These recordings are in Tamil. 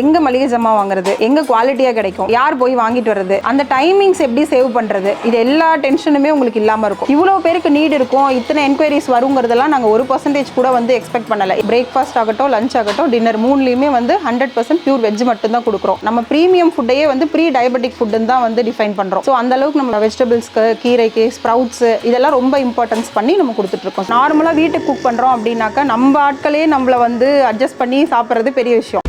எங்க மளிகை ஜாமான் வாங்குறது? எங்க குவாலிட்டியா கிடைக்கும்? யார் போய் வாங்கிட்டு வர்றது? அந்த டைமிங்ஸ் எப்படி சேவ் பண்றது? இது எல்லா டென்ஷனுமே உங்களுக்கு இல்லாம இருக்கும். இவ்வளவு பேருக்கு நீட் இருக்கும். இத்தனை என்கொயரிஸ் வருங்கிறதெல்லாம் நாங்க ஒரு பர்சன்டேஜ் கூட வந்து எக்ஸ்பெக்ட் பண்ணல. பிரேக்ஃபாஸ்ட் ஆகட்டும் லஞ்ச் ஆகட்டும் டின்னர் மூணுலயுமே வந்து ஹண்ட்ரட் பர்சன்ட் பியூர் வெஜ் மட்டும் தான் கொடுக்குறோம். நம்ம ப்ரீமியம் ஃபுட்டையே வந்து ப்ரீ டயபெட்டிக் ஃபுட்டுன்னு தான் வந்து டிஃபைன் பண்றோம். ஸோ அந்த அளவுக்கு நம்ம வெஜிடபிள்ஸ்க்கு கீரைக்கு ஸ்ப்ரவுட்ஸ் இதெல்லாம் ரொம்ப இம்பார்ட்டன்ஸ் பண்ணி நம்ம கொடுத்துட்டு இருக்கோம். நார்மலா வீட்டுக்கு குக் பண்றோம் அப்படின்னாக்கா நம்ம ஆட்களே நம்மள வந்து அட்ஜஸ்ட் பண்ணி சாப்பிட்றது பெரிய விஷயம்.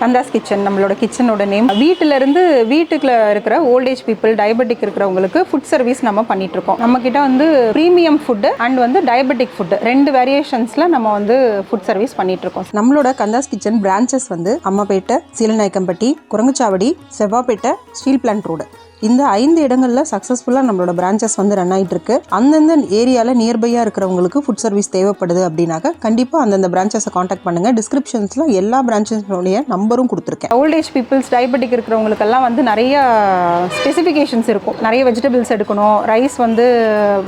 கந்தாஸ் கிச்சன் நம்மளோட கிச்சனோட நேம் வீட்டிலேருந்து வீட்டுக்குள்ள இருக்கிற ஓல்டேஜ் பீப்புள் டயபெட்டிக் இருக்கிறவங்களுக்கு ஃபுட் சர்வீஸ் நம்ம பண்ணிட்டு இருக்கோம் நம்ம கிட்ட வந்து ப்ரீமியம் ஃபுட்டு அண்ட் வந்து டயபெட்டிக் ஃபுட்டு ரெண்டு வேரியேஷன்ஸில் நம்ம வந்து ஃபுட் சர்வீஸ் பண்ணிட்டு இருக்கோம் நம்மளோட கந்தாஸ் கிச்சன் பிரான்ச்சஸ் வந்து Ammapettai Seelanayakkampatti Kuranguchavadi Sevvapettai steel plant road. இந்த ஐந்து இடங்களில் சக்ஸஸ்ஃபுல்லாக நம்மளோட பிரான்ச்சஸ் வந்து ரன் ஆகிட்டு இருக்கு அந்தந்த ஏரியாவில் நியர்பையாக இருக்கிறவங்களுக்கு ஃபுட் சர்வீஸ் தேவைப்படுது அப்படின்னாக்க கண்டிப்பாக அந்தந்த பிரான்ச்சஸை காண்டாக்ட் பண்ணுங்கள் டிஸ்கிரிப்ஷன்ஸில் எல்லா பிரான்ச்சஸ்னுடைய நம்பரும் கொடுத்துருக்கேன். ஓல்ட் ஏஜ் பீப்புள்ஸ் டயபெட்டிக் இருக்கிறவங்களுக்கெல்லாம் வந்து நிறைய ஸ்பெசிஃபிகேஷன்ஸ் இருக்கும். நிறைய வெஜிடபிள்ஸ் எடுக்கணும். ரைஸ் வந்து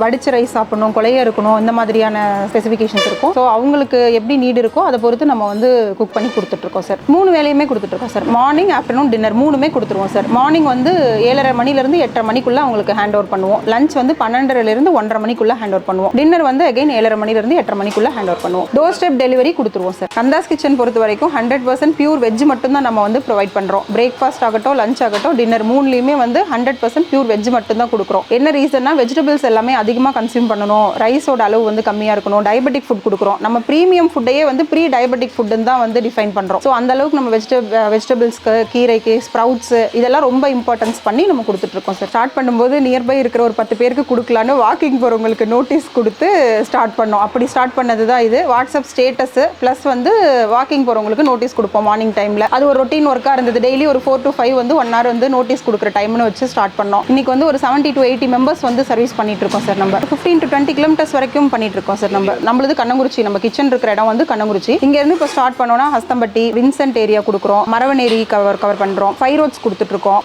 வடிச்ச ரைஸ் சாப்பிடணும் கொலைய இருக்கணும் இந்த மாதிரியான ஸ்பெசிஃபிகேஷன்ஸ் இருக்கும். ஸோ அவங்களுக்கு எப்படி நீட் இருக்கோ அதை பொறுத்து நம்ம வந்து குக் பண்ணி கொடுத்துட்ருக்கோம் சார் மூணு வேலையுமே கொடுத்துட்ருக்கோம் சார் மார்னிங் ஆஃப்டர்நூன் டின்னர் மூணுமே கொடுத்துருவோம் சார் மார்னிங் வந்து ஏழரை மணிலேருந்து எட்டரை மணிக்குள்ளே அவங்களுக்கு ஹேண்ட் ஓவர் பண்ணுவோம். லஞ்ச் வந்து பன்னெண்டரைலேருந்து ஒன்றரை மணிக்குள்ளே ஹேண்ட் ஓவர் பண்ணுவோம். டின்னர் வந்து அகைன் ஏழரை மணிலேருந்து எட்டரை மணிக்குள்ளே ஹேண்ட் ஓவர் பண்ணுவோம். டோர் ஸ்டெப் டெலிவரி கொடுத்துருவோம் சார் கந்தாஸ் கிச்சன் பொறுத்த வரைக்கும் ஹண்ட்ரட் பர்சன்ட் பியூர் வெஜ் மட்டும்தான் நம்ம வந்து ப்ரொவைட் பண்ணுறோம் பிரேக்ஃபாஸ்ட் ஆகட்டும் லஞ்ச் ஆகட்டும் டின்னர் மூணுலேயுமே வந்து ஹண்ட்ரட் பர்சன்ட் பியூர் வெஜ் மட்டும் தான் கொடுக்குறோம். என்ன ரீசன்னா வெஜிடபிள்ஸ் எல்லாமே அதிகமாக கன்சியூம் பண்ணணும். ரைஸோட அளவு வந்து கம்மியாக இருக்கணும். டயபெட்டிக் ஃபுட் கொடுக்குறோம். நம்ம ப்ரீமியம் ஃபுட்டையே வந்து ப்ரீ டயபெட்டிக் ஃபுட்டுன்னு தான் வந்து டிஃபைன் பண்ணுறோம் ஸோ அந்த அளவுக்கு நம்ம வெஜிடப் வெஜிடபிள்ஸ்க்கு கீரைக்கு ஸ்ப்ரவுட்ஸ் இதெல்லாம் ரொம்ப இம்பார்ட்டன்ஸ் பண்ணி நம்ம கொடுத்துட்ருக்கோம் சார் ஸ்டார்ட் பண்ணும்போது நியர்பை இருக்கிற ஒரு பத்து பேருக்கு கொடுக்கலான்னு வாக்கிங் போகிறவங்களுக்கு நோட்டீஸ் கொடுத்து ஸ்டார்ட் பண்ணோம். அப்படி ஸ்டார்ட் பண்ணது தான் இது. வாட்ஸ்அப் ஸ்டேட்டஸு ப்ளஸ் வந்து வாக்கிங் போகிறவங்களுக்கு நோட்டீஸ் கொடுப்போம் மார்னிங் டைமில் அது ஒரு ரொட்டீன் ஒர்க்காக இருந்தது. டெய்லி ஒரு ஃபோர் டு ஃபைவ் வந்து ஒன் ஹவர் வந்து நோட்டீஸ் கொடுக்குற டைம்னு வச்சு ஸ்டார்ட் பண்ணோம். இன்னைக்கு வந்து ஒரு செவன்ட்டி டு எயிட்டி மெம்பர்ஸ் வந்து சர்வீஸ் பண்ணிட்டு இருக்கோம் சார் நம்ம. ஃபிஃப்டீன் டு டுவெண்ட்டி கிலோமீட்டர்ஸ் வரைக்கும் பண்ணிட்டு இருக்கோம் சார் நம்ம. நம்மளது கண்ணங்குறிச்சி நம்ம கிச்சன் இருக்கிற இடம் வந்து கண்ணங்குறிச்சி. இங்கேருந்து இப்போ ஸ்டார்ட் பண்ணோம்னா ஹஸ்தம்பட்டி வின்சென்ட் ஏரியா கொடுக்குறோம். மரவனேரி கவர் கவர் பண்ணுறோம் ஃபைவ் ரோட்ஸ் கொடுத்துட்ருக்கோம்.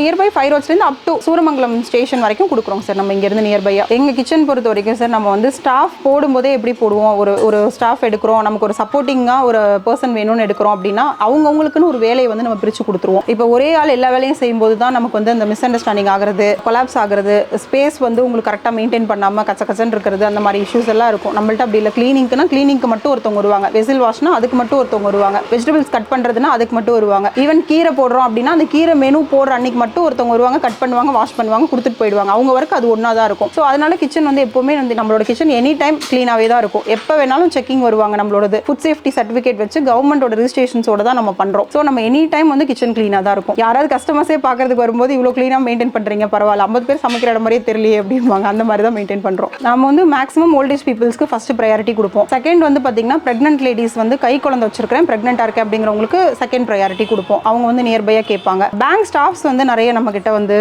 நியர்பை ஃபைவ் ரோட்ஸ்லேருந்து அப் டு சூரமங்கலம் ஸ்டேஷன் வரைக்கும் கொடுக்குறோம் சார் நம்ம இங்கேருந்து நியர்பையாக எங்கள் கிச்சன் பொறுத்த வரைக்கும் சார் நம்ம வந்து ஸ்டாஃப் போடும்போதே எப்படி போடுவோம்? ஒரு ஒரு ஸ்டாஃப் எடுக்கிறோம். நமக்கு ஒரு சப்போர்ட்டிங்காக ஒரு பர்சன் வேணும்னு எடுக்கிறோம் அப்படின்னா அவங்கவுங்களுக்குன்னு ஒரு வேலையை வந்து நம்ம பிரித்து கொடுத்துருவோம். இப்போ ஒரே ஆள் எல்லா வேலையும் செய்யும்போது தான் நமக்கு வந்து அந்த மிஸ் அண்டர்ஸ்டாண்டிங் ஆகிறது கொலாப்ஸ் ஆகிறது ஸ்பேஸ் வந்து உங்களுக்கு கரெக்டாக மெயின்டைன் பண்ணாமல் கச்ச கச்சன் இருக்கிறது அந்த மாதிரி இஷ்யூஸ் எல்லாம் இருக்கும். நம்மள்ட்ட அப்படி இல்லை. கிளீனிங்க்குனா கிளீனிங்க்கு மட்டும் ஒருத்தவங்க வருவாங்க. வெசில் வாஷ்னா அதுக்கு மட்டும் ஒருத்தவங்க வருவாங்க. வெஜிடபிள்ஸ் கட் பண்ணுறதுனா அதுக்கு மட்டும் வருவாங்க. ஈவன் கீரை போடுறோம் அப்படின்னா அந்த கீரை மெனு போடுற அன்னைக்கு மட்டும் ஒருத்தவங்க வருவாங்க கட் பண்ணுவாங்க வாஷ் பண்ணுவாங்க கொடுத்துட்டு போயிடுவாங்க. அவங்க வரைக்கும் அது ஒன்றா தான் இருக்கும். ஸோ அதனால கிச்சன் வந்து எப்போவுமே வந்து நம்மளோட கிச்சன் எனி டைம் க்ளீனாகவே தான் இருக்கும். எப்போ வேணாலும் செக்கிங் வருவாங்க நம்மளோடது. ஃபுட் சேஃப்டி சர்டிஃபிகேட் வச்சு கவர்மெண்டோட ரிஜிஸ்ட்ரேஷன்ஸோட தான் நம்ம பண்ணுறோம் ஸோ நம்ம எனி டைம் வந்து கிச்சன் க்ளீனாக தான் இருக்கும். யாராவது கஸ்டமர்ஸே பார்க்கறதுக்கு வரும்போது இவ்வளோ க்ளீனாக மெயின்டைன் பண்ணுறீங்க பரவாயில்ல. ஐம்பது பேர் சமைக்கிற இடம் மாதிரியே தெரியலையே அப்படிம்பாங்க அந்த மாதிரி தான் மெயின்டைன் பண்ணுறோம் நம்ம வந்து மேக்ஸிமம் ஓல்டேஜ் பீப்புள்ஸ்க்கு ஃபஸ்ட்டு ப்ரையாரிட்டி கொடுப்போம். செகண்ட் வந்து பார்த்தீங்கன்னா ப்ரெக்னென்ட் லேடிஸ் வந்து கை குழந்தை வச்சிருக்கிறேன் ப்ரெக்னென்ட்டாக இருக்கேன் அப்படிங்கிறவங்களுக்கு செகண்ட் ப்ரையாரிட்டி கொடுப்போம். அவங்க வந்து நியர்பையாக கேட்பாங்க. பேங்க் ஸ்டாஃப்ஸ் வந்து நிறைய நம்ம நம்மக்கிட்ட வந்து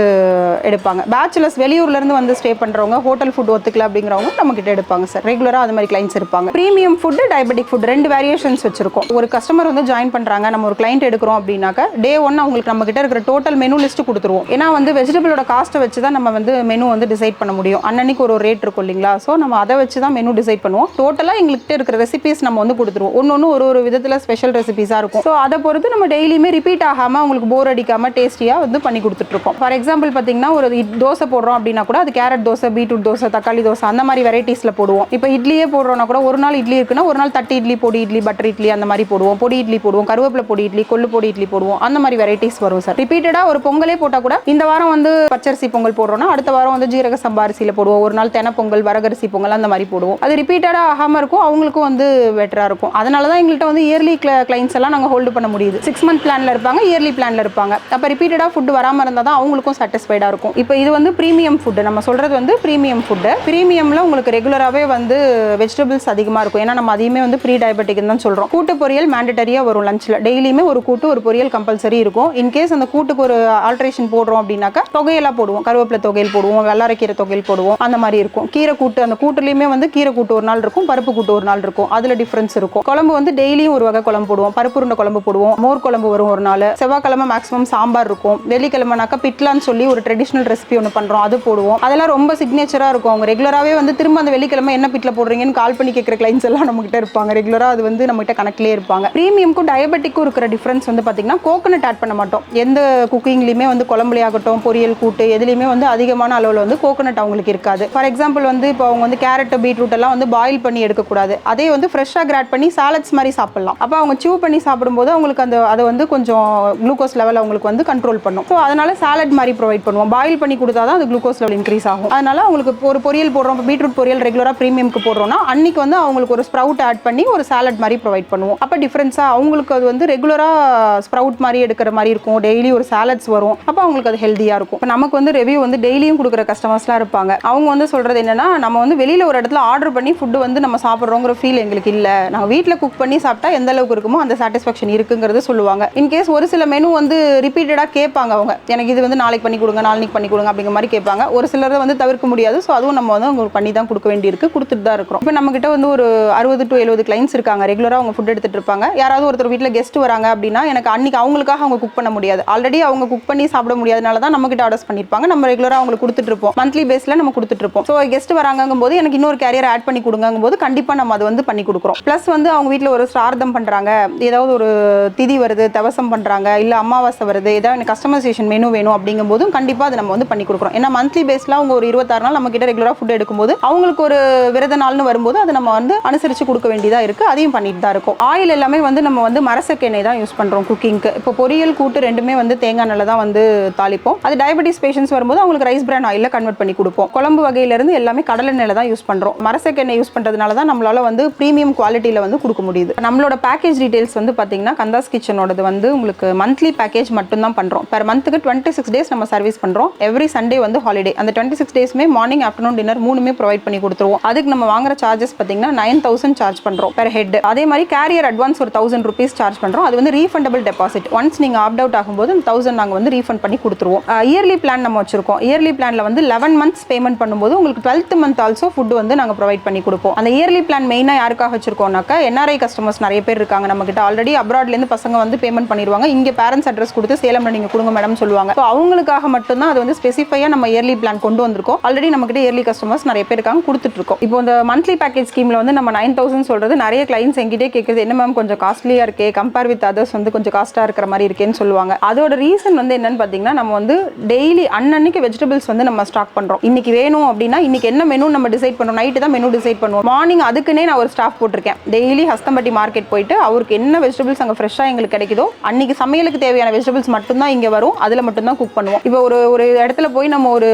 எடுப்பாங்க. பேச்சுலர்ஸ் வெளியூர்லேருந்து வந்து ஸ்டே பண்ணுறவங்க ஹோட்டல் ஃபுட் ஒத்துக்கல அப்படிங்கிறவங்க நம்மக்கிட்ட எடுப்பாங்க சார் ரெகுலராக அது மாதிரி கிளைண்ட்ஸ் இருப்பாங்க. ப்ரீமியம் ஃபுட்டு டயபெட்டிக் ஃபுட் ரெண்டு வேரியேஷன்ஸ் வச்சிருக்கோம். ஒரு கஸ்டமர் வந்து ஜாயின் பண்ணுறாங்க நம்ம ஒரு கிளைண்ட் எடுக்கிறோம் அப்படின்னாக்க டே ஒன் அவங்களுக்கு நம்ம இருக்கிற டோட்டல் மெனு லிஸ்ட்டு கொடுத்துருவோம். ஏன்னா வந்து வெஜிடபிளோட காஸ்ட்டை வச்சு தான் நம்ம வந்து மெனு வந்து டிசைட் பண்ண முடியும். அன்னன்னைக்கு ஒரு ரேட் இருக்கும் இல்லைங்களா? ஸோ நம்ம அதை வச்சு தான் மெனு டிசைட் பண்ணுவோம் டோட்டலாக எங்கள்கிட்ட இருக்கிற ரெசிபிஸ் நம்ம வந்து கொடுத்துருவோம். ஒன்று ஒன்று ஒரு ஒரு விதத்தில் ஸ்பெஷல் ரெசிபிஸாக இருக்கும். ஸோ அதை பொறுத்து நம்ம டெய்லியுமே ரிப்பீட் ஆகாமல் உங்களுக்கு போர் அடிக்காமல் டேஸ்டியாக வந்து பண்ணி கொடுத்துட்ருக்கோம் ஃபார் எக்ஸாம்பிள் பார்த்தீங்கன்னா ஒரு தோசை போடுறோம் அப்படின்னா கூட அது கேரட் தோசை பீட்ரூட் தோசை தக்காளி தோசை அந்த மாதிரி வெரைட்டிஸில் போடுவோம். இப்போ இட்லியே போடுறோம்னா கூட ஒரு நாள் இட்லி இருக்குன்னா ஒரு நாள் தட்டு இட்லி பொடி இட்லி பட்டர் இட்லி அந்த மாதிரி போடுவோம். பொடி இட்லி போடுவோம் கருவேப்பிலை பொடி இட்லி கொள்ளு பொடி இட்லி போடுவோம். அந்த மாதிரி வெரைட்டிஸ் வரும் சார் ரிப்பீட்டடாக ஒரு பொங்கலே போட்டால் கூட இந்த வாரம் வந்து பச்சரிசி பொங்கல் போடுறோம்னா அடுத்த வாரம் வந்து ஜீரக சம்பா அரிசியில் போடுவோம். ஒரு நாள் தென பொங்கல் வரகரிசி பொங்கல் அந்த மாதிரி போடுவோம். அது ரிப்பீட்டடாக ஆகாமல் இருக்கும் அவங்களுக்கும் வந்து பெட்டராக இருக்கும். அதனால தான் எங்கள்கிட்ட வந்து இயர்லி கிளைண்ட்ஸ் எல்லாம் நாங்கள் ஹோல்டு பண்ண முடியுது. சிக்ஸ் மந்த் பிளானில் இருப்பாங்க இயர்லி பிளானில் இருப்பாங்க. அப்போ ரிப்பீட்டடாக ஃபுட் வராமல் இருந்தால் தான் அவங்களுக்கும் சாட்டிஸ்ஃபைடாக இருக்கும். இப்போ இது வந்து ப்ரீமியம் ஃபுட்டு நம்ம சொல்கிறது வந்து ப்ரீமியம் ஃபுட்டு ப்ரீமியமில் உங்களுக்கு ரெகுலராகவே வந்து வெஜிடபிள்ஸ் அதிகமாக இருக்கும். ஏன்னா நம்ம அதையுமே வந்து ப்ரீ டயபெட்டிக்னு தான் சொல்கிறோம் கூட்டு பொரியல் மேண்டட்டரியாக வரும் லஞ்சில் டெய்லியுமே ஒரு கூட்டு ஒரு பொரியல் கம்பல்சரி இருக்கும். இன்கேஸ் அந்த கூட்டுக்கு ஒரு ஆல்ட்ரேஷன் போடுறோம் அப்படின்னாக்கா தொகையெல்லாம் போடுவோம். கருவேப்பிலை தொகையில் போடுவோம். வெள்ளாரக்கீரை தொகையில் போடுவோம். அந்த மாதிரி இருக்கும். கீரை கூட்டு அந்த கூட்டுலையுமே வந்து கீரை கூட்டு ஒரு நாள் இருக்கும். பருப்பு கூட்டு ஒரு நாள் இருக்கும். அதில் டிஃப்ரென்ஸ் இருக்கும். குழம்பு வந்து டெய்லியும் ஒரு வகை குழம்பு போடுவோம். பருப்பு உருண்டை குழம்பு போடுவோம். மோர் குழம்பு வரும் ஒரு நாள். செவ்வாய்க்கிழமை மேக்ஸிமம் சாம்பார் இருக்கும். வெள்ளிக்கிழமைனாக்கா பிட்லான்னு சொல்லி ஒரு ட்ரெடிஷ்னல் ரெசிபி ஒன்று பண்ணுறோம் அது போடுவோம். அதெல்லாம் ரொம்ப சிக்னேச்சராக இருக்கும். அவங்க ரெகுலராகவே வந்து திரும்ப அந்த வெள்ளிக்கிழமை என்ன பிட்டில் போடுறீங்கன்னு கால் பண்ணி கேட்குற கிளைண்ட்ஸ் எல்லாம் நம்மகிட்ட இருப்பாங்க. ரெகுலராக அது வந்து நம்மகிட்ட கணக்கிலே இருப்பாங்க. ப்ரீமியம்க்கும் டயபெட்டிக்கும் இருக்கிற டிஃப்ரென்ஸ் வந்து பார்த்தீங்கன்னா கோகனட் ஆட் பண்ண மாட்டோம். எந்த குக்கிங்லையுமே வந்து குழம்புலையாகட்டும் பொரியல் கூட்டு எதுலேயுமே வந்து அதிகமான அளவில் வந்து கோகனட் அவங்களுக்கு இருக்காது. ஃபார் எக்ஸாம்பிள் வந்து இப்போ அவங்க வந்து கேரட் பீட்ரூட் எல்லாம் வந்து பாயில் பண்ணி எடுக்கக்கூடாது. அதே வந்து ஃப்ரெஷ்ஷாக கிராட் பண்ணி சாலட்ஸ் மாதிரி சாப்பிட்லாம். அப்போ அவங்க சூ பண்ணி சாப்பிடும்போது அவங்களுக்கு அந்த அதை வந்து கொஞ்சம் குளுக்கோஸ் லெவல் அவங்களுக்கு வந்து கண்ட்ரோல் பண்ணும். ஸோ அதனால சாலட் மாதிரி ப்ரொவைட் பண்ணுவோம். பாயில் பண்ணி கொடுத்தா தான் அது குளுக்கோஸ் லெவல் இன்க்ரீஸ் ஆகும். அதனால அவங்களுக்கு ஒரு பொரியல் போடுறோம் பீட்ரூட் பொரியல் ரெகுலராக ப்ரீமியம்க்கு போடுறோம்னா அன்னைக்கு வந்து அவங்களுக்கு ஒரு ஸ்ப்ரவுட் ஆட் பண்ணி ஒரு சாலட் மாதிரி ப்ரொவைட் பண்ணுவோம். அப்போ டிஃப்ரென்ஸாக அவங்களுக்கு அது வந்து ரெகுலராக ஸ்ப்ரவுட் மாதிரி எடுக்கிற மாதிரி இருக்கும். டெய்லி ஒரு சாலட்ஸ் வரும். அப்போ அவங்களுக்கு அது ஹெல்த்தியாக இருக்கும். இப்போ நமக்கு வந்து ரிவ்யூ வந்து டெய்லியும் கொடுக்குற கஸ்டமர்ஸ்லாம் இருப்பாங்க. அவங்க வந்து சொல்கிறது என்னென்னா நம்ம வந்து வெளியில் ஒரு இடத்துல ஆர்டர் பண்ணி ஃபுட்டு வந்து நம்ம சாப்பிட்றோங்கிற ஃபீல் எங்களுக்கு இல்லை. நாங்கள் வீட்டில் குக் பண்ணி சாப்பிட்டா எந்த அளவுக்கு இருக்குமோ அந்த சாட்டிஸ்ஃபேக்ஷன் இருக்குங்கிறது சொல்லுவாங்க. இன்கேஸ் ஒரு சில மெனு வந்து ரிப்பீட்டடாக கேட்பாங்க அவங்க. எனக்கு இது வந்து நாளைக்கு பண்ணி கொடுங்க நாளைக்கு பண்ணி கொடுங்க அப்படிங்கிற மாதிரி கேட்பாங்க. ஒரு சிலரை வந்து தவிர்க்க முடியாது. ஸோ அதுவும் நம்ம வந்து அவங்களுக்கு பண்ணி தான் கொடுக்க வேண்டியிருக்கு. கொடுத்துட்டு தான் இருக்கிறோம். இப்போ நம்மக்கிட்ட வந்து ஒரு அறுபது டு எழுபது கிளைண்ட்ஸ் இருக்காங்க. ரெகுலராக அவங்க ஃபுட் எடுத்துட்டு இருப்பாங்க. யாராவது ஒருத்தர் வீட்டில் கெஸ்ட் வராங்க அப்படின்னா எனக்கு அன்னைக்கு அவங்களுக்காக அவங்க குக் பண்ண முடியாது. ஆல்ரெடி அவங்க குக் பண்ணி சாப்பிட முடியாதனால தான் நம்மகிட்ட ஆர்டர்ஸ் பண்ணியிருப்பாங்க நம்ம ரெகுலராக அவங்களுக்கு கொடுத்துட்டு இருப்போம். மந்த்லி பேஸில் நம்ம கொடுத்துட்டு இருப்போம். ஸோ கெஸ்ட் வராங்கும் போது எனக்கு இன்னொரு கேரியர் ஆட் பண்ணி கொடுங்கும் போது கண்டிப்பாக நம்ம அதை வந்து பண்ணி கொடுக்குறோம். ப்ளஸ் வந்து அவங்க வீட்டில் ஒரு சார்தம் பண்ணுறாங்க ஏதாவது ஒரு திதி வருது தவசம் பண்ணுறாங்க இல்லை அமாவாசை வருது. ஏதாவது எனக்கு கஸ்டமைசேஷன் மெனு வேணும். அப்படிங்கும்போது கண்டிப்பாக அதை நம்ம வந்து பண்ணி கொடுக்குறோம். ஏன்னா மந்த்லி பேஸில் அவங்க ஒரு இருபத்தாறு நாள் நம்ம கிட்ட ரெகுலராக ஃபுட் எடுக்கும்போது அவங்களுக்கு ஒரு விரத நாள்னு வரும்போது அதை நம்ம வந்து அனுசரித்து கொடுக்க வேண்டியதாக இருக்குது அதையும் பண்ணிட்டு தான் இருக்கும். ஆயில் எல்லாமே வந்து நம்ம வந்து மரசக்கெண்ணெய் தான் யூஸ் பண்ணுறோம் குக்கிங்க்கு இப்போ பொரியல் கூட்டு ரெண்டுமே வந்து தேங்காய் எண்ணெயில் தான் வந்து தாளிப்போம். அது டயபெட்டிஸ் பேஷண்ட்ஸ் வரும்போது அவங்களுக்கு ரைஸ் பிரான் ஆயிலில் கன்வெர்ட் பண்ணி கொடுப்போம். குழம்பு வகையிலேருந்து எல்லாமே கடலெண்ணெயில் தான் யூஸ் பண்ணுறோம் மரசக்கெண்ணெய் யூஸ் பண்ணுறதுனால தான் நம்மளால வந்து ப்ரீமியம் குவாலிட்டியில் வந்து கொடுக்க முடியுது. நம்மளோட பேக்கேஜ் டீடைல்ஸ் வந்து பார்த்தீங்கன்னா கந்தாஸ் கிச்சனோடது வந்து உங்களுக்கு மந்த்லி பேக்கேஜ் மட்டும் தான் பண்ணுறோம் பெர் மந்த்துக்கு டுவெண்ட்டி சிக்ஸ் டேஸ் நம்ம சர்வீஸ் பண்ணுறோம் எவ்ரி சண்டே வந்து ஹாலிடே அந்த டுவெண்ட்டி சிக்ஸ் டேஸ்மே மார்னிங் ஆஃப்டர்நூன் டின்னர் மூணுமே ப்ரொவைட் பண்ணி கொடுத்துருவோம். அதுக்கு நம்ம வாங்குற சார்ஜஸ் பார்த்தீங்கன்னா நைன் தௌசண்ட் சார்ஜ் பண்ணுறோம் பெர் ஹெட் அதே மாதிரி கேரியர் அட்வான்ஸ் ஒரு தௌசண்ட் ருபீஸ் சார்ஜ் பண்ணுறோம் அது வந்து ரீஃபண்டபிள் டெபாசிட் ஒன்ஸ் நீங்கள் ஆப்ட் அவுட் ஆகும்போது அந்த தௌசண்ட் நாங்கள் வந்து ரீஃபண்ட் பண்ணி கொடுத்துருவோம். இயர்லி பிளான் நம்ம வச்சிருக்கோம். இயர்லி பிளானில் வந்து லெவன் மந்த்ஸ் பேமெண்ட் பண்ணும்போது உங்களுக்கு டுவெல்த் மந்த் ஆல்சோ ஃபுட் வந்து நாங்கள் ப்ரொவைட் பண்ணி கொடுப்போம். அந்த இயர்லி பிளான் மெயினாக யாருக்காக வச்சிருக்கோம்னாக்கா என்ஆர்ஐ கஸ்டமர்ஸ் நிறைய பேர் இருக்காங்க நம்ம கிட்ட. ஆல்ரெடி அப்ராட்லேருந்து பசங்க வந்து பேமெண்ட் பண்ணிடுவாங்க இங்கே பேரண்ட்ஸ் அட்ரஸ் கொடுத்து சேலம்ல நீங்கள் கொடுங்க மேடம் சொல்லுவாங்க. ஸோ அவங்களுக்காக மட்டும்தான் அது வந்து ஸ்பெசிஃபையாக நம்ம இயர்லி பிளான் கொண்டு வந்திருக்கோம். ஆல்ரெடி நம்ம கிட்ட இயர்லி கஸ்டமர்ஸ் நிறைய பேர் இருக்காங்க கொடுத்துட்டு இருக்கோம் இப்போ இந்த மந்த்லி பேக்கேஜ் ஸ்கீமில் வந்து நம்ம நைன் தௌசண்ட் சொல்றது நிறைய கிளைண்ட்ஸ் எங்கிட்டே கேட்குறது என்ன மேம் கொஞ்சம் காஸ்ட்லியாக இருக்கே? கம்பேர் வித் அதர்ஸ் வந்து கொஞ்சம் காஸ்ட்டாக இருக்கிற மாதிரி இருக்கேன்னு சொல்லுவாங்க. அதோட ரீசன் வந்து என்னன்னு பார்த்தீங்கன்னா நம்ம வந்து டெய்லி அன்னன்னைக்கு வெஜிடபிள்ஸ் வந்து நம்ம ஸ்டாக் பண்ணுறோம் இன்னைக்கு வேணும் அப்படின்னா இன்னைக்கு என்ன மெனு நம்ம டிசைட் பண்ணுறோம் நைட்டு தான் மெனு டிசைட் பண்ணுவோம். மார்னிங் அதுக்குன்னே நான் ஒரு ஸ்டாஃப் போட்டிருக்கேன். டெய்லி ஹஸ்தம்பட்டி மார்க்கெட் போயிட்டு அவருக்கு என்ன வெஜிடபிள்ஸ் அங்கே ஃப்ரெஷ்ஷாக எங்களுக்கு கிடைக்குதோ அன்னைக்கு சமையலுக்கு தேவையான வெஜிடபிள்ஸ் மட்டும்தான் இங்கே வரும். அதில் மட்டும்தான் குக் பண்ணுவோம். இப்போ ஒரு ஒரு இடத்துல போய் நம்ம ஒரு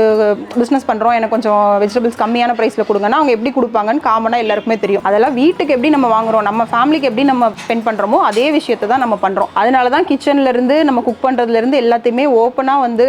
பிஸ்னஸ் பண்ணுறோம் எனக்கு கொஞ்சம் வெஜிடபிள்ஸ் கம்மியான ப்ரைஸில் கொடுங்கன்னா அவங்க எப்படி கொடுப்பாங்கன்னு காமனாக எல்லாருக்குமே தெரியும். அதெல்லாம் வீட்டுக்கு எப்படி நம்ம வாங்குறோம் நம்ம ஃபேமிலிக்கு எப்படி நம்ம ஸ்பெண்ட் பண்ணுறோமோ அதே விஷயத்தை தான் நம்ம பண்ணுறோம் அதனால தான் கிச்சன்லேருந்து நம்ம குக் பண்ணுறதுல இருந்து எல்லாத்தையுமே ஓப்பனாக வந்து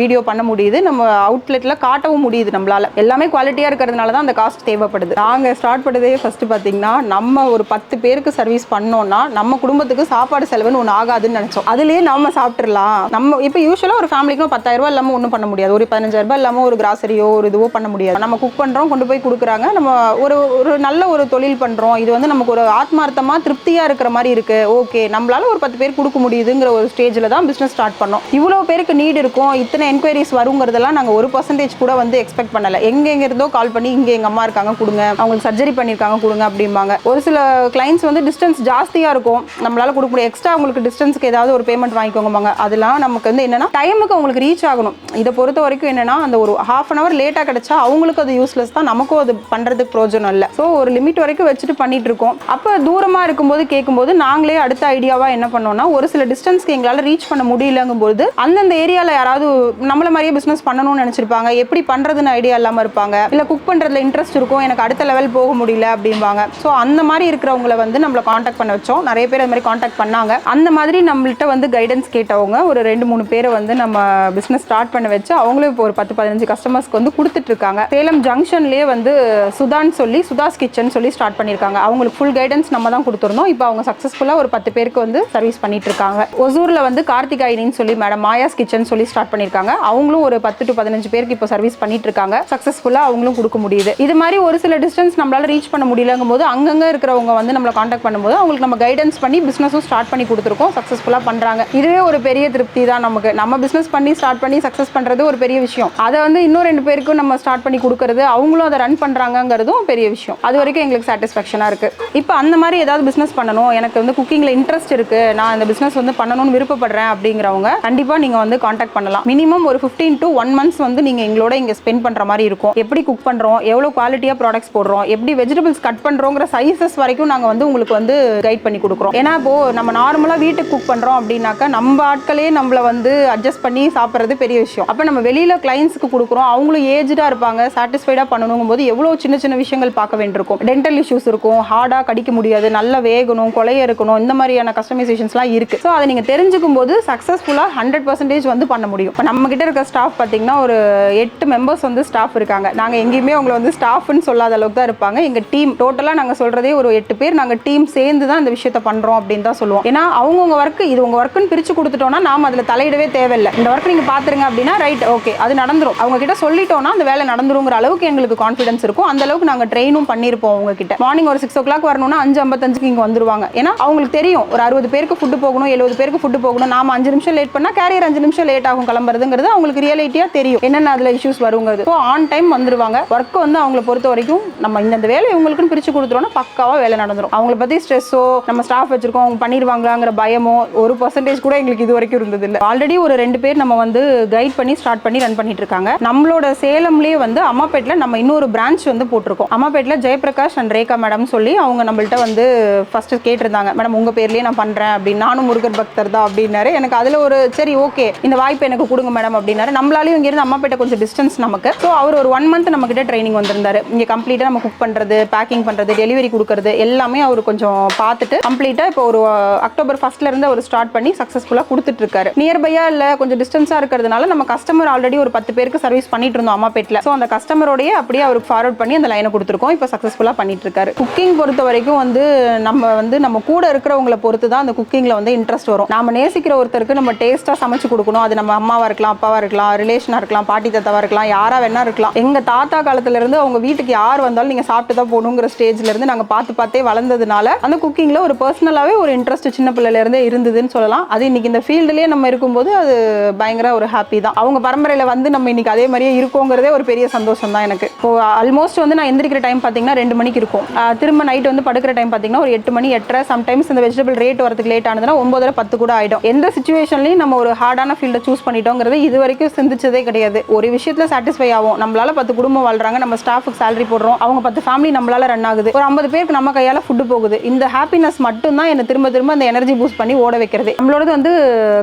வீடியோ பண்ண முடியுது. நம்ம அவுட்லெட்டில் காட்டவும் முடியுது நம்மளால. எல்லாமே குவாலிட்டியாக இருக்கிறதுனால தான் அந்த காஸ்ட் தேவைப்படுது. நாங்கள் ஸ்டார்ட் பண்ணதே ஃபஸ்ட்டு பார்த்தீங்கன்னா நம்ம ஒரு பத்து பேருக்கு சர்வீஸ் பண்ணோம்னா நம்ம குடும்பத்துக்கு சாப்பாடு செலவுன்னு ஒன்று ஆகாதுன்னு நினச்சோம். அதுலேயே நம்ம சாப்பிட்றலாம் நம்ம இப்போ யூஸ்வலாக ஒரு ஃபேமிலிக்கும் பத்தாயிரம் ரூபா இல்லாமல் ஒன்றும் பண்ண முடியாது. ஒரு பதினஞ்சாயிரம் இல்லாமல் ஒரு கிராசரியோ ஒரு இதுவோ பண்ண முடியாது. நம்ம குக் பண்ணுறோம் கொண்டு போய் கொடுக்குறாங்க. நம்ம ஒரு ஒரு நல்ல ஒரு தொழில் பண்ணுறோம் இது வந்து நமக்கு ஒரு ஆத்மார்த்தமாக திருப்தியாக இருக்கிற மாதிரி இருக்குது ஓகே நம்மளால ஒரு பத்து பேர் கொடுக்க முடியுதுங்கிற ஒரு ஸ்டேஜில் தான் பிஸ்னஸ் ஸ்டார்ட் பண்ணோம். இவ்வளோ பேருக்கு நீட் இருக்கும். இத்தனை என்கொயரிஸ் வருங்கிறதெல்லாம் நாங்கள் ஒரு பர்சன்டேஜ் கூட வந்து எக்ஸ்பெக்ட் பண்ணலை. எங்க இருந்தோ கால் பண்ணி இங்கே எங்கள் அம்மா இருக்காங்க கொடுங்க. அவங்களுக்கு சர்ஜரி பண்ணியிருக்காங்க கொடுங்க அப்படிம்பாங்க. ஒரு சில கிளைண்ட்ஸ் வந்து டிஸ்டன்ஸ் ஜாஸ்தியாக இருக்கும். நம்மளால கொடுக்க முடியும். எக்ஸ்ட்ரா அவங்களுக்கு டிஸ்டன்ஸ்க்கு ஏதாவது ஒரு பேமெண்ட் வாங்கிக்கோங்கம்பாங்க. அதெல்லாம் நமக்கு வந்து என்னன்னா டைமுக்கு அவங்களுக்கு ரீச் ஆகணும். இதை பொறுத்த வரைக்கும் என்னென்னா அந்த ஒரு ஹாஃப் அன் அவர் லேட்டாக கிடைச்சா அவங்களுக்கு அது யூஸ்லெஸ் தான். நமக்கும் அது பண்ணுறதுக்கு பிரோஜனம் இல்லை. ஸோ ஒரு லிமிட் வரைக்கும் வச்சுட்டு பண்ணிட்டு இருக்கோம். அப்போ தூரமாக இருக்கும்போது கேட்கும்போது நாங்களே அடுத்த ஐடியாவாக என்ன பண்ணோம்னா ஒரு சில டிஸ்டன்ஸ்க்கு எங்களால் ரீச் பண்ண முடியலங்கும்போது அந்தந்த ஏரியாவில் யாராவது நம்மள மாதிரியே பிஸ்னஸ் பண்ணணும்னு நினச்சிருப்பாங்க. எப்படி பண்ணுறதுன்னு ஐடியா இல்லாமல் இருப்பாங்க. இல்லை குக் பண்ணுறதுல இன்ட்ரெஸ்ட் இருக்கும். எனக்கு அடுத்த லெவல் போக முடியல அப்படிம்பாங்க. ஸோ அந்த மாதிரி இருக்கிறவங்கள வந்து நம்மளை காண்டாக்ட் பண்ண வச்சோம். நிறைய பேர் அது மாதிரி காண்டாக்ட் பண்ணாங்க. அந்த மாதிரி நம்மள்கிட்ட வந்து கைடன்ஸ் கேட்டவங்க ஒரு ரெண்டு மூணு பேரை வந்து நம்ம பிஸ்னஸ் ஸ்டார்ட் பண்ண வச்சு அவங்களும் இப்போ ஒரு பத்து பதினஞ்சு கஸ்டமர்ஸ்க்கு வந்து கொடுத்துட்டு இருக்காங்க சேலம் ஜங்ஷன்லேயே வந்து சுதான்னு சொல்லி சுதாஸ் கிச்சன் சொல்லி ஸ்டார்ட் பண்ணியிருக்காங்க. அவங்களுக்கு ஃபுல் கைடன்ஸ் நம்ம தான் கொடுத்துருந்தோம். இப்போ அவங்க சக்ஸஸ்ஃபுல்லாக ஒரு பத்து பேருக்கு வந்து சர்வீஸ் பண்ணிட்டு இருக்காங்க ஒசூரில் வந்து கார்த்திகாயினின்னு சொல்லி மேடம் மாயாஸ் கிச்சன் சொல்லி ஸ்டார்ட் பண்ணியிருக்காங்க. அவங்களும் ஒரு பத்து டு பதினஞ்சு பேருக்கு இப்போ சர்வீஸ் பண்ணிட்டு இருக்காங்க சக்ஸஸ்ஃபுல்லாக அவங்களும் கொடுக்க முடியுது. இது மாதிரி ஒரு சில டிஸ்டன்ஸ் நம்மளால ரீச் பண்ண முடியலங்கும் போது அங்கங்கே இருக்கிறவங்க வந்து நம்மளை காண்டாக்ட் பண்ணும்போது அவங்களுக்கு நம்ம கைடன்ஸ் பண்ணி பிஸ்னஸும் ஸ்டார்ட் பண்ணி கொடுத்துருக்கோம். சக்ஸஸ்ஃபுல்லாக பண்ணுறாங்க இதுவே ஒரு பெரிய திருப்தி தான் நமக்கு. நம்ம பிஸ்னஸ் பண்ணி ஸ்டார்ட் பண்ணி சக்ஸஸ் பண்ணுறது ஒரு பெரிய விஷயம். அதை வந்து இன்னும் ரெண்டு பேருக்கும் நம்ம ஸ்டார்ட் பண்ணி கொடுக்கறது அவங்களும் அதை ரன் பண்ணுறாங்கங்கிறதும் பெரிய விஷயம். அது வரைக்கும் எங்களுக்கு சாட்டிஸ்ஃபேக்ஷனாக இருக்குது இப்போ அந்த மாதிரி ஏதாவது பிஸ்னஸ் பண்ணணும். எனக்கு வந்து குக்கிங்கில் இன்ட்ரெஸ்ட் இருக்குது நான் இந்த பிஸ்னஸ் வந்து பண்ணணும்னு விருப்பப்படுறேன் அப்படிங்கிறவங்க கண்டிப்பாக நீங்கள் வந்து காண்டாக்ட் பண்ணலாம். மினிமம் ஒரு ஃபிஃப்டீன் டு ஒன் மந்த்ஸ் வந்து நீங்கள் எங்களோட இங்கே ஸ்பெண்ட் பண்ணுற மாதிரி இருக்கும். எப்படி குக் பண்ணுறோம் எவ்வளோ குவாலிட்டியாக ப்ராடக்ட்ஸ் போடுறோம்? எப்படி வெஜிடபிள்ஸ் கட் பண்ணுறோங்கிற சைஸஸ் வரைக்கும் நாங்கள் வந்து உங்களுக்கு வந்து கைட் பண்ணி கொடுக்குறோம். ஏன்னா இப்போ நம்ம நார்மலாக வீட்டுக்கு குக் பண்ணுறோம் அப்படின்னாக்கா நம்ம ஆட்களே நம்மள வந்து அட்ஜஸ்ட் பண்ணி சாப்பிட்றது பெரிய விஷயம். அப்போ நம்ம வெளியில் கிளைண்ட்ஸுக்கு கொடுக்குறோம் அவங்களும் ஏஜ்டாக இருப்பாங்க சாட்டிஸ்ஃபைடாக பண்ணணுங்கும் போது எவ்வளோ சின்ன சின்ன விஷயங்கள் பார்க்க வேண்டியிருக்கும். டென்டல் இஷ்யூஸ் இருக்கும் ஹார்டாக கடிக்க முடியாது நல்லா வேகணும் கொலைய இருக்கணும் இந்த மாதிரியான கஸ்டமைசேஷன்ஸ்லாம் இருக்குது ஸோ அதை நீங்கள் தெரிஞ்சுக்கும் போது சக்ஸஸ்ஃபுல்லாக ஹண்ட்ரட் பர்சன்டேஜ் வந்து பண்ண முடியும். இப்போ நம்மக்கிட்ட இருக்க ஸ்டாஃப் பார்த்தீங்கன்னா ஒரு எட்டு மெம்பர்ஸ் வந்து ஸ்டாஃப் இருக்காங்க. நாங்கள் எங்கேயுமே அவங்கள வந்து ஸ்டாஃப்னு சொல்லாத அளவுக்கு தான் இருப்பாங்க. எங்கள் டீம் டோட்டலாக நாங்கள் சொல்கிறதே ஒரு எட்டு பேர் நாங்கள் டீம் சேர்ந்து தான் இந்த விஷயத்தை பண்ணுறோம் அப்படின்னு தான் சொல்லுவோம். ஏன்னா அவங்கவுங்க ஒர்க்கு இது உங்கள் ஒர்க்குன்னு பிரித்து கொடுத்துட்டோம்னா நாம் அதில் தலையிடவே தேவையில்லை. இந்த ஒர்க் நீங்கள் பார்த்துருங்க அப்படின்னா ரைட் ஓகே அது நடந்துரும். அவங்க கிட்ட சொல்லிட்டோம்னா அந்த வேலை நடந்துருங்கிற அளவுக்கு எங்களுக்கு கான்ஃபிடன்ஸ் இருக்கும். அந்த அளவுக்கு நாங்கள் ட்ரெயினும் பண்ணியிருப்போம் அவங்க கிட்ட மார்னிங் ஒரு சிக்ஸ் ஓ கிளாக் வரணும்னா அஞ்சு ஐம்பத்தஞ்சுக்கு இங்கே வந்துருவாங்க. ஏன்னா அவங்களுக்கு தெரியும். ஒரு அறுபது பேருக்கு ஃபுட்டு போகணும் எழுபது பேருக்கு ஃபுட்டு போகணும். நாம அஞ்சு நிமிஷம் லேட் பண்ணால் கேரியர் அஞ்சு நிமிஷம் லேட் ஆகும் கிளம்புறதுங்கிறது அவங்களுக்கு ரியாலிட்டியாக தெரியும். என்னென்ன அதில் இஷ்யூஸ் வருங்கிறது. ஸோ ஆன் டைம் வந்துருவாங்க. ஒர்க் வந்து அவங்கள பொறுத்த வரைக்கும் நம்ம இந்த வேலை இவங்களுக்குன்னு பிரித்து கொடுத்துருவோம்னா பக்காவாக வேலை நடந்துடும் அவங்கள பற்றி ஸ்ட்ரெஸ்ஸோ நம்ம ஸ்டாஃப் வச்சிருக்கோம் அவங்க பண்ணிடுவாங்களாங்கிற பயமோ ஒரு பர்சன்டேஜ் கூட எங்களுக்கு இது வரைக்கும் இருந்தது இல்லை ஆல்ரெடி ஒரு ரெண்டு பேர் நம்ம வந்து கைட் பண்ணி ஸ்டார்ட் பண்ணி ரன் பண்ணிட்டு இருக்காங்க. நம்மளோட சேலம்லேயே வந்து அம்மாப்பேட்டில் நம்ம இன்னொரு பிரான்ச் வந்து போட்டிருக்கோம். அம்மாப்பேட்டில் ஜெயபிரகாஷ் அண்ட் ரேகா மேடம் சொல்லி அவங்க நம்மள்ட்ட வந்து ஃபர்ஸ்ட் கேட்டிருந்தாங்க. மேடம் உங்க பேர்லயே நான் பண்றேன் அப்படின்னு. நானும் முருகர் பக்தர் தான் அப்படின்னாரு. எனக்கு அதுல ஒரு சரி ஓகே இந்த வாய்ப்பு எனக்கு கொடுங்க மேடம் அப்படின்னாரு. நம்மளாலையும் இங்கேருந்து அம்மாப்பேட்டை கொஞ்சம் டிஸ்டன்ஸ் நமக்கு. ஸோ அவர் ஒரு ஒன் மந்த் நம்ம கிட்ட ட்ரைனிங் வந்திருந்தாரு. இங்க கம்ப்ளீட்டா நம்ம குக் பண்றது பேக்கிங் பண்றது டெலிவரி கொடுக்கறது எல்லாமே அவர் கொஞ்சம் பார்த்துட்டு கம்ப்ளீட்டா இப்போ ஒரு அக்டோபர் ஃபர்ஸ்ட்ல இருந்து அவர் ஸ்டார்ட் பண்ணி சக்ஸஸ்ஃபுல்லாக கொடுத்துட்டு இருக்காரு. நியர்பையா இல்ல கொஞ்சம் டிஸ்டன்ஸாக இருக்கிறதுனால நம்ம கஸ்டமர் ஆல்ரெடி ஒரு பத்து பேருக்கு சர்வீஸ் பண்ணிட்டு இருந்தோம் அம்மாப்பேட்டில் ஸோ அந்த கஸ்டமரோடய அப்படியே அவருக்கு ஃபார்வர்ட் பண்ணி அந்த லைனை கொடுத்துருக்கோம். இப்போ சக்ஸஸ்ஃபுல்லாக பண்ணிட்டு இருக்காரு. குக்கிங் பொறுத்த வரைக்கும் வந்து நம்ம வந்து நம்ம கூட இருக்கிறவங்களை பொறுத்து தான் அந்த குக்கிங்கில் வந்து இன்ட்ரெஸ்ட் வரும். நம்ம நேசிக்கிற ஒருத்தருக்கு நம்ம டேஸ்ட்டாக சமைச்சு கொடுக்கணும். அது நம்ம அம்மாவாக இருக்கலாம் அப்பாவாக இருக்கலாம் ரிலேஷனாக இருக்கலாம் பாட்டி தாத்தாவாக இருக்கலாம் யாராக வேணா இருக்கலாம். எங்கள் தாத்தா காலத்துலேருந்து அவங்க வீட்டுக்கு யார் வந்தாலும் நீங்கள் சாப்பிட்டு தான் போகணுங்கிற ஸ்டேஜ்லேருந்து நாங்கள் பார்த்து பார்த்தே வளர்ந்ததுனால அந்த குக்கிங்கில் ஒரு பர்சனலாகவே ஒரு இன்ட்ரெஸ்ட் சின்ன பிள்ளையிலேருந்தே இருந்ததுன்னு சொல்லலாம். அது இன்னைக்கு இந்த ஃபீல்டுலேயே நம்ம இருக்கும்போது அது பயங்கர ஒரு ஹாப்பி தான். அவங்க பரம்பரையில் வந்து நம்ம இன்றைக்கி அதே மாதிரியே இருக்கோங்கிறதே ஒரு பெரிய சந்தோஷம் தான் எனக்கு. இப்போ ஆல்மோஸ்ட் வந்து நான் எந்திரிக்கிற டைம் பார்த்தீங்கன்னா ரெண்டு மணிக்கு இருக்கும். திரும்ப நைட் வந்து படுக்கிற டைம் பார்த்தீங்கன்னா ஒரு எட்டு மணி எட்டரை. சம்டைம்ஸ் இந்த வெஜிடபிள் ரேட் வரதுக்கு லேட் ஆனதுன்னா ஒன்பதரை பத்து கூட ஆகிடும் எந்த சுச்சுவேஷன்லையும் நம்ம ஒரு ஹார்டான ஃபீல்டை சூஸ் பண்ணிட்டோங்கிறது இது வரைக்கும் சிந்திச்சதே கிடையாது. ஒரு விஷயத்தில் சாட்டிஸ்ஃபை ஆகும் நம்மளால பத்து குடும்பம் வாழ்றாங்க. நம்ம ஸ்டாஃபுக்கு சேலரி போடுறோம். அவங்க பத்து ஃபேமிலி நம்மளால ரன் ஆகுது. ஒரு ஐம்பது பேருக்கு நம்ம கையால் ஃபுட்டு போகுது. இந்த ஹாப்பினஸ் மட்டும் தான் என்னை திரும்ப திரும்ப அந்த எனர்ஜி பூஸ்ட் பண்ணி ஓட வைக்கிறது. நம்மளோடது வந்து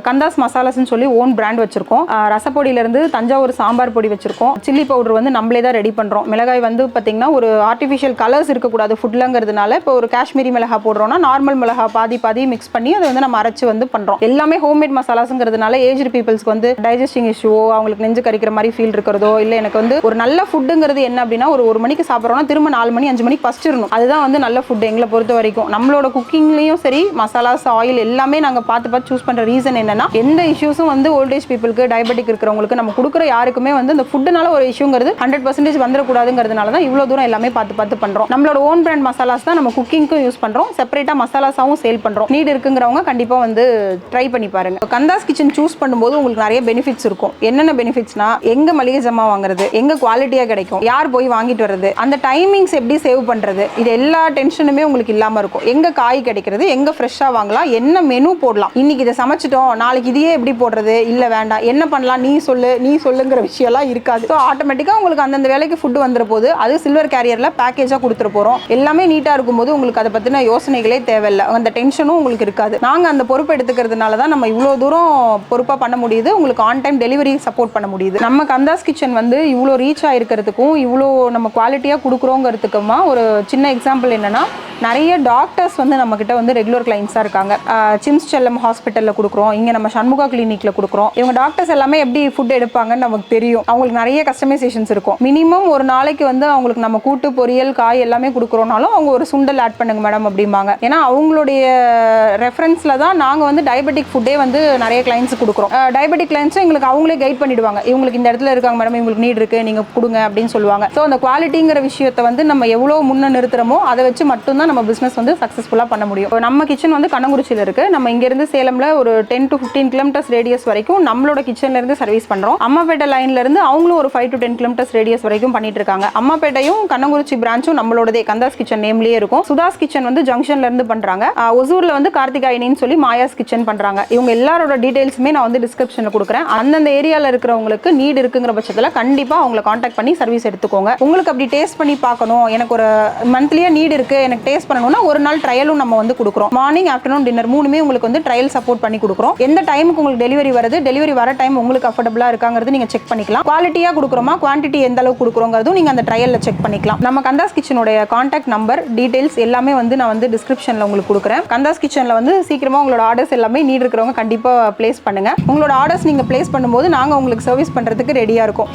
கந்தாஸ் மசாலாஸ்ன்னு சொல்லி ஓன் பிராண்ட் வச்சுருக்கோம். ரசப்பொடியிலேருந்து தஞ்சாவூர் சாம்பார் பொடி வச்சுருக்கோம். சில்லி பவுடர் வந்து நம்மளே தான் ரெடி பண்ணுறோம் மிளகாய் வந்து பார்த்திங்கன்னா ஒரு ஆர்டிஃபிஷியல் கலர்ஸ் இருக்கக்கூடாது ஃபுட்லங்கிறதுனால இப்போ ஒரு காஷ்மீரி மிளகா போடுறோம்னா நார்மல் மிளகா பாதி பாதி மிக்ஸ் பண்ணி அதை வந்து நம்ம அரைச்சு வந்து பண்ணுறோம் எல்லாமே ஹோம்மேட் மசாலாஸுங்கிறதுனால ஏஜ்டு பீப்புள்ஸ்க்கு வந்து டைஜஸ்டிங் இஷ்யூவோ அவங்களுக்கு நெஞ்சு கறிக்கிற மாதிரி ஃபீல் இருக்கிறதோ இல்லை எனக்கு வந்து ஒரு நல்ல ஃபுட்டுங்கிறது என்ன அப்படின்னா ஒரு ஒரு மணிக்கு சாப்பிட்றோம்னா திரும்ப நாலு மணி அஞ்சு மணிக்கு பசிச்சிடணும் அதுதான் வந்து நல்ல ஃபுட் எங்களை பொறுத்த வரைக்கும். நம்மளோட குக்கிங்லேயும் சரி மசாலாஸ் ஆயில் எல்லாமே நாங்கள் பார்த்து பார்த்து சூஸ் பண்ணுற ரீசன் என்னன்னா எந்த இஷ்யூஸும் வந்து ஓல்டேஜ் பீப்புளுக்கு டயபெட்டிக் இருக்கிறவங்களுக்கு நம்ம கொடுக்குற யாருக்குமே வந்து இந்த ஃபுட்டுனால ஒரு இஷ்யூங்கிறது ஹண்ட்ரட் பர்சன்டேஜ் வந்துடக்கூடாதுங்கிறதுனால தான் இவ்வளோ தூரம் எல்லாமே பார்த்து பார்த்து பண்ணுறோம் நம்மளோட ஓன் பிராண்ட் மசாலாஸ் தான் நம்ம குக்கிங்க்கும் யூஸ் பண்ணுறோம் செப்பரேட்டாக மசாலாஸாகவும் சேல் பண்ணுறோம் நீட் இருக்குங்கிறவங்க கண்டிப்பாக வந்து ட்ரை பண்ணி பாருங்க. கந்தாஸ் கிச்சன் சூஸ் பண்ணும்போது உங்களுக்கு நிறைய பெனிஃபிட்ஸ் இருக்கும். என்னென்ன பெனிஃபிட்ஸ்னா எங்கே மளிகை ஜாமான் வாங்குறது எங்கே குவாலிட்டியாக கிடைக்கும் யார் போய் வாங்கிட்டு வர்றது அந்த டைமிங்ஸ் எப்படி சேவ் பண்ணுறது இது எல்லா டென்ஷனுமே உங்களுக்கு இல்லாமல் இருக்கும். எங்கே காய் கிடைக்கிறது எங்கே ஃப்ரெஷ்ஷாக வாங்கலாம் என்ன மெனு போடலாம். இன்னைக்கு இதை சமைச்சிட்டோம் நாளைக்கு இதையே எப்படி போடுறது இல்லை வேண்டாம் என்ன பண்ணலாம் நீ சொல்லு நீ சொல்லுங்கிற விஷயம்லாம் இருக்காது. ஸோ ஆட்டோமேட்டிக்காக உங்களுக்கு அந்தந்த வேலைக்கு ஃபுட்டு வந்துட போது அது சில்வர் கேரியரில் பேக்கேஜாக கொடுத்துட போகிறோம் எல்லாமே நீட்டாக இருக்கும்போது உங்களுக்கு அதை பற்றின யோசனைகளே தேவையில்லை. அந்த டென்ஷனும் உங்களுக்கு இருக்காது. நாங்கள் அந்த பொறுப்பு எடுத்துக்கிறதுனால தான் நம்ம இவ்வளோ தூரம் பொறுப்பாக பண்ண முடியுது. உங்களுக்கு ஆன் டைம் டெலிவரி சப்போர்ட் பண்ண முடியுது. நம்ம கந்தாஸ் கிச்சன் வந்து இவ்வளோ ரீச் ஆகிருக்கிறதுக்கும் இவ்வளோ நம்ம குவாலிட்டியாக கொடுக்குறோங்கிறதுக்குமா ஒரு சின்ன எக்ஸாம்பிள் என்னென்னா நிறைய டாக்டர்ஸ் வந்து நம்மக்கிட்ட வந்து ரெகுலர் கிளைண்ட்ஸாக இருக்காங்க. சிம்ஸ் செல்லம் ஹாஸ்பிட்டலில் கொடுக்குறோம். இங்கே நம்ம சண்முகா கிளினிக்கில் கொடுக்குறோம். இவங்க டாக்டர்ஸ் எல்லாமே எப்படி ஃபுட் எடுப்பாங்கன்னு நமக்கு தெரியும். அவங்களுக்கு நிறைய கஸ்டமைசேஷன்ஸ் இருக்கும். மினிமம் ஒரு நாளைக்கு வந்து அவங்களுக்கு நம்ம கூட்டு பொரியல் காய் எல்லாமே கொடுக்குறோனாலும் அவங்க ஒரு சுண்டல் ஆட் பண்ணுங்க மேடம் அப்படிம்பாங்க. ஏன்னா அவங்களுடைய ரெஃபரன்ஸில் தான் நாங்கள் வந்து டயபெட்டிக் ஃபுட்டே வந்து நிறைய கிளைண்ட்ஸ் கொடுக்குறோம். டயபெட்டிக் கிளைண்ட்ஸும் எங்களுக்கு அவங்களே கைட் பண்ணிடுவாங்க. இவங்களுக்கு இந்த இடத்துல இருக்காங்க மேடம் இவங்களுக்கு நீட் இருக்குது நீங்கள் கொடுங்க அப்படின்னு சொல்லுவாங்க. ஸோ அந்த குவாலிட்டிங்கிற விஷயத்தை வந்து நம்ம எவ்வளோ முன்னே நிறுத்துறோமோ அதை வச்சு மட்டும்தான் நம்ம பிஸ்னஸ் வந்து சக்ஸஸ்ஃபுல்லாக பண்ண முடியும். நம்ம கிச்சன் வந்து கண்ணங்குறிச்சியில் இருக்குது நம்ம இங்கேருந்து சேலமில் ஒரு ten to fifteen kilometres radius வரைக்கும் நம்மளோட கிச்சன்லேருந்து சர்வீஸ் பண்ணுறோம் அம்மாப்பேட்டை லைன்லேருந்து அவங்களும் ஒரு five to ten kilometres radius வரைக்கும் பண்ணிட்டு இருக்காங்க. அம்மாப்பேட்டையும் கண்ணங்குறிச்சி பிரான்ச்சும் நம்மளோடதே. கந்தாஸ் கிச்சன் நேம்லேயே இருக்கும். சுதாஸ் கிச்சன் வந்து ஜங்ஷன்லேருந்து பண்ணுறாங்க ஒசூரில் வந்து கார்த்திகாயினின்னு சொல்லி மாயாஸ் கிச்சன் பண்ணுறாங்க இவங்க எல்லாரோட டீட்டெயில்ஸுமே நான் வந்து டிஸ்கிரிப்ஷனில் கொடுக்குறேன். அந்தந்த ஏரியாவில் இருக்கிறவங்களுக்கு நீட் இருக்குங்கிற பட்சத்தில் கண்டிப்பாக அவங்கள காண்டாக்ட் பண்ணி சர்வீஸ் எடுத்துக்கோங்க. உங்களுக்கு அப்படி டேஸ்ட் பண்ணி பார்க்கணும். எனக்கு ஒரு மந்த்லியாக நீட் இருக்குது எனக்கு ட்ரேஸ் பண்ணணும்னா ஒரு நாள் ட்ரையலும் நம்ம வந்து கொடுக்குறோம். மார்னிங் ஆஃப்டர்நூன் டின்னர் மூணுமே உங்களுக்கு வந்து ட்ரையல் சப்போர்ட் பண்ணி கொடுக்குறோம். எந்த டைமுக்கு உங்களுக்கு டெலிவரி வருது டெலிவரி வர டைம் உங்களுக்கு அஃபோர்டபுளாக இருக்காங்கிறது நீங்கள் செக் பண்ணிக்கலாம். குவாலிட்டியாக கொடுக்குறோமா குவான்டிட்டி எந்த அளவுக்கு கொடுக்குறோங்கிறதும் நீங்கள் அந்த ட்ரையலில் செக் பண்ணிக்கலாம். நம்ம கந்தாஸ் கிச்சனுடைய காண்டாக்ட் நம்பர் டீடைல்ஸ் எல்லாமே வந்து நான் வந்து டிஸ்கிரிப்ஷனில் உங்களுக்கு கொடுக்குறேன். கந்தாஸ் கிச்சனில் வந்து சீக்கிரமாக உங்களோட ஆர்டர்ஸ் எல்லாமே நீட் இருக்கிறவங்க கண்டிப்பாக ப்ளேஸ் பண்ணுங்கள் உங்களோட ஆர்டர்ஸ் நீங்கள் ப்ளேஸ் பண்ணும்போது நாங்கள் உங்களுக்கு சர்வீஸ் பண்ணுறதுக்கு ரெடியாக இருக்கோம்.